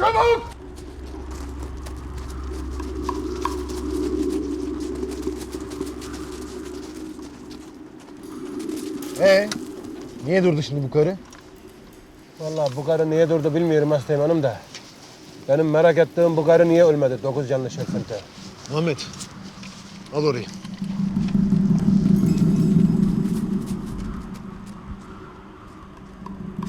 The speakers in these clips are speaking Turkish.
çabuk! Ee, niye durdu şimdi bu karı? Vallahi bu karı niye durdu bilmiyorum Hastayım Hanım da. Benim merak ettiğim bu karı niye ölmedi? Dokuz canlı şerfente. Ahmet, al orayı.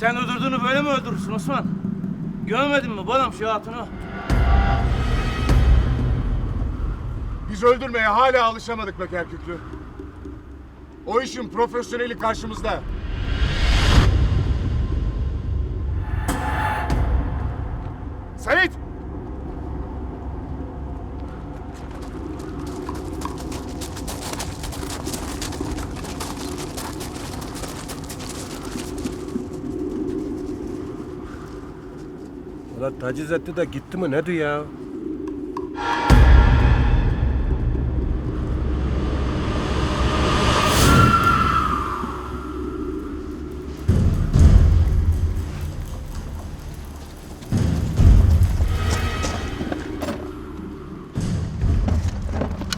Sen öldürdüğünü böyle mi öldürürsün Osman? Görmedin mi balam şu hatunu? Biz öldürmeye hala alışamadık be Kerküklü. O işin profesyoneli karşımızda. Sait! Ulan taciz etti de gitti mi? Ne diyor ya?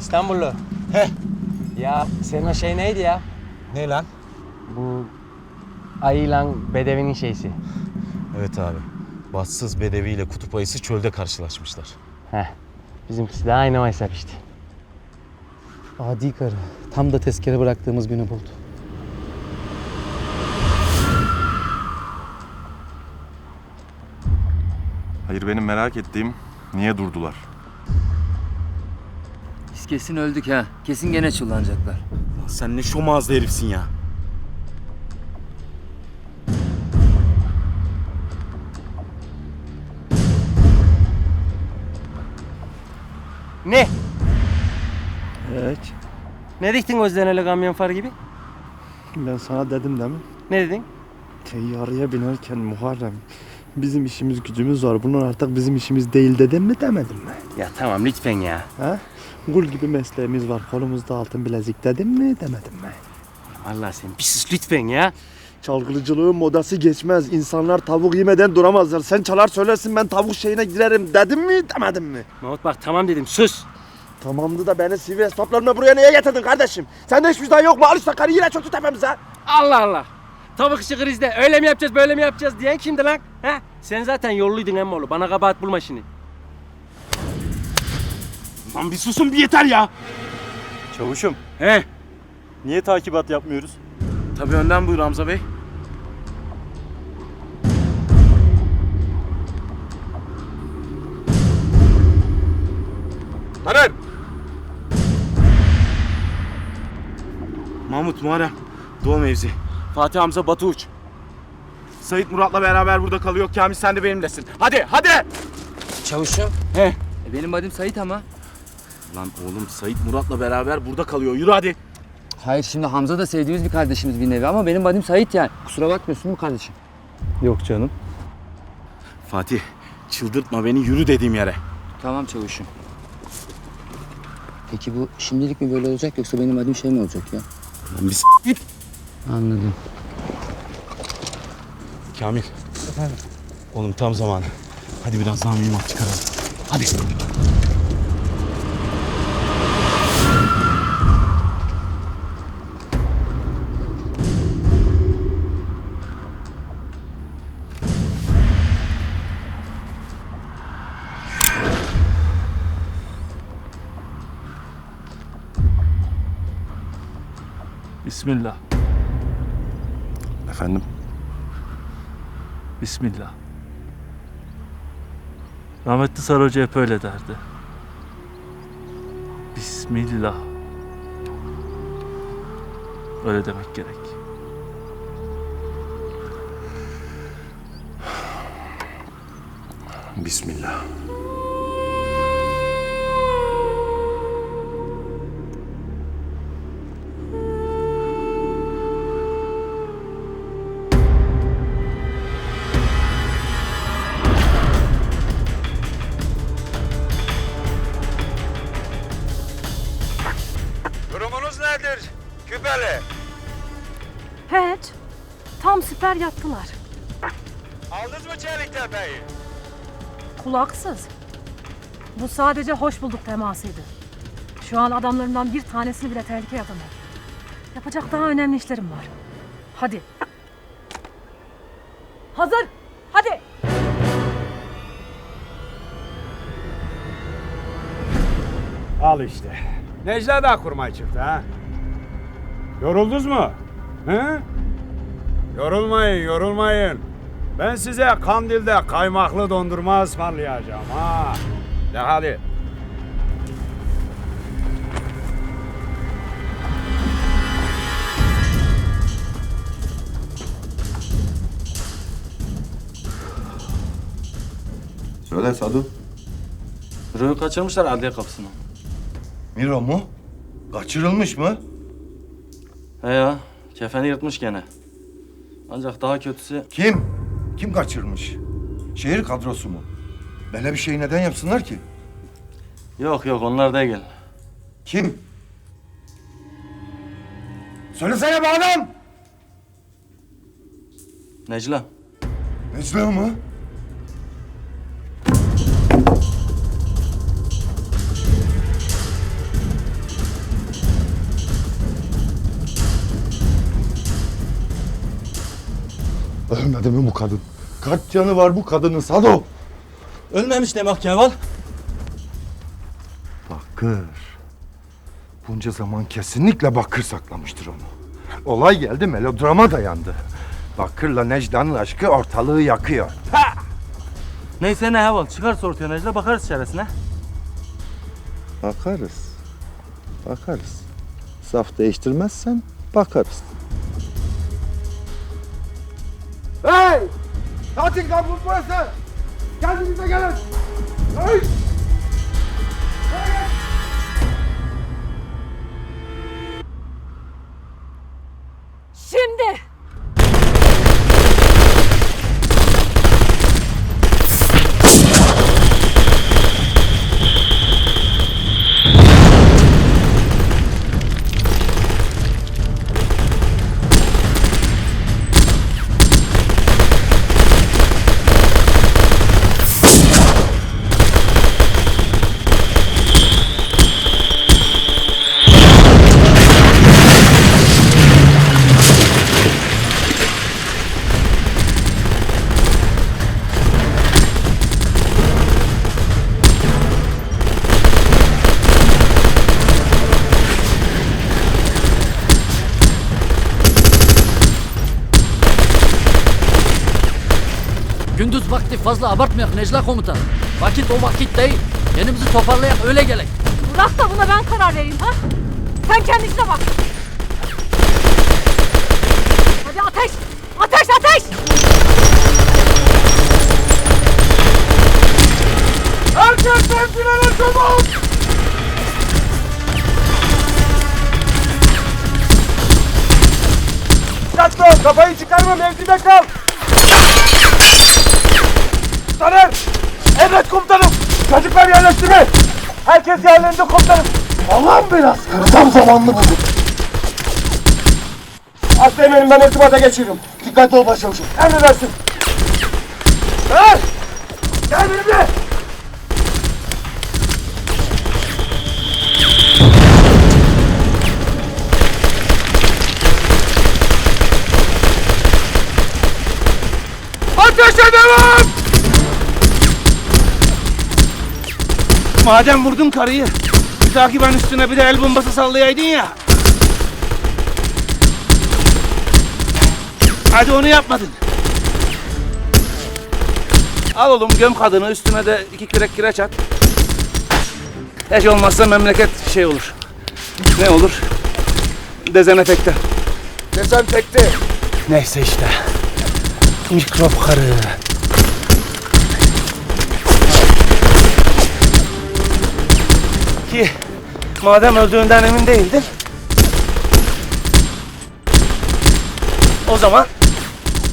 İstanbullu. Heh. Ya senin o şey neydi ya? Ne lan? Bu ayılan bedevinin şeysi. Evet abi. Bahtsız bedeviyle kutup ayısı çölde karşılaşmışlar. Heh. Bizimkisi de aynı o hesap işte. Adi karı. Tam da tezkere bıraktığımız günü buldu. Hayır benim merak ettiğim niye durdular? Biz kesin öldük ha. Kesin gene çullanacaklar. Sen ne şomazlı herifsin ya. Ne? Evet. Ne diktin gözlerine öyle kamyon far gibi? Ben sana dedim değil mi? Ne dedin? Teyyareye binerken Muharrem bizim işimiz gücümüz var. Bunlar artık bizim işimiz değil dedim mi demedim mi? Ya tamam lütfen ya. Ha? Gul gibi mesleğimiz var. Kolumuzda altın bilezik dedim mi demedim mi? Allah sen bir sus lütfen ya. Çalgıcılığın modası geçmez. İnsanlar tavuk yemeden duramazlar. Sen çalar söylersin ben tavuk şeyine girerim dedim mi demedim mi? Mahmut bak tamam dedim sus. Tamamdı da beni sivri hesaplarına buraya niye getirdin kardeşim? Sende hiç vicdan yok mu? Al işte karı yine çöktü tepemize. Allah Allah. Tavuk işi krizde öyle mi yapacağız böyle mi yapacağız diyen kimdi lan? He? Sen zaten yolluydun emmoğlu. Bana kabahat bulma şimdi. Lan bir susun bir yeter ya. Çavuşum, He. niye takibat yapmıyoruz? Tabii önden buyur Hamza Bey. Mahmut Muharrem. Doğu mevzi. Fatih Hamza Batı Uç. Sait Murat'la beraber burada kalıyor. Kamil sen de benimlesin. Hadi hadi. Çavuşum. He. E benim adım Sait ama. Lan oğlum Sait Murat'la beraber burada kalıyor. Yürü hadi. Hayır şimdi Hamza da sevdiğimiz bir kardeşimiz bir nevi ama benim adım Sait yani. Kusura bakmıyorsun mu kardeşim? Yok canım. Fatih çıldırtma beni yürü dediğim yere. Tamam çavuşum. Peki bu şimdilik mi böyle olacak yoksa benim adım şey mi olacak ya? Bir s- git. Anladım. Kamil. Efendim? Oğlum tam zamanı. Hadi biraz daha mühimmat çıkaralım. Hadi. Bismillah, Efendim? Bismillah. Rahmetli Sarı Hoca hep öyle derdi. Bismillah. Öyle demek gerek. Bismillah. Süper yattılar. Aldınız mı Çeliktepe'yi? Kulaksız. Bu sadece hoş bulduk temasıydı. Şu an adamlarından bir tanesini bile tehlikeye atamam. Yapacak daha önemli işlerim var. Hadi. Hazır. Hadi. Al işte. Necla da kurmay çıktı ha. Yoruldunuz mu? He? Yorulmayın, yorulmayın. Ben size Kandil'de kaymaklı dondurma ısmarlayacağım ha. De hadi. Söyle Sadu. Rüyü kaçırmışlar adliye kapısına. Miro mu? Kaçırılmış mı? He ya, kefeni yırtmış gene. Ancak daha kötüsü Kim? Kim kaçırmış? Şehir kadrosu mu? Böyle bir şeyi neden yapsınlar ki? yok yok onlar değil. Kim? Söylesene be adam! Necla. Necla mı? Ölmedi mi bu kadın? Kaç canı var bu kadının Sado? Ölmemiş demek Kemal. Bakır. Bunca zaman kesinlikle Bakır saklamıştır onu. Olay geldi melodrama dayandı. Bakır'la Necla'nın aşkı ortalığı yakıyor. Neyse ne heval çıkar ortaya Necla bakarız çaresine. Bakarız. Bakarız. Saf değiştirmezsen bakarız. Hey! Tatil kampı burası! Kendinize gelin! Hey! Fazla abartmayak Necla komutan. Vakit o vakit değil. Kendimizi toparlayak öyle gelek. Bırak da buna ben karar vereyim ha. Sen kendi işine bak. Hadi ateş. Ateş ateş. Herkes mevzilere çabuk! Dikkatli ol, kafayı çıkarma, mevzide kal! Taner! Evet komutanım! Çocuklar yerleştirme! Herkes yerlerinde komutanım! Allah'ım biraz. Tam zamanlı bulduk. Aslemenim ben irtibata geçiyorum. Dikkatli ol başlamışım. Emredersin. Madem vurdun karıyı, bir dahaki ben üstüne bir de el bombası sallayaydın ya. Hadi onu yapmadın. Al oğlum göm kadını üstüne de iki kürek kireç at. Hiç olmazsa memleket şey olur. Ne olur? Dezenfekte. Dezenfekte. Neyse işte. Mikrop karı. Ki madem öldüğünden emin değildin. O zaman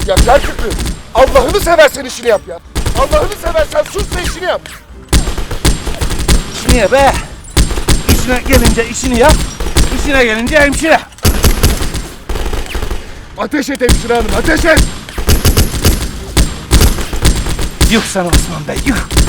Ya gel Kükrü. Allah'ını seversen işini yap ya. Allah'ını seversen sus da işini yap. niye be? İşine gelince işini yap, işine gelince hemşire. Ateş et hemşire hanım, ateş et. Yuh sana Osman Bey, yuh.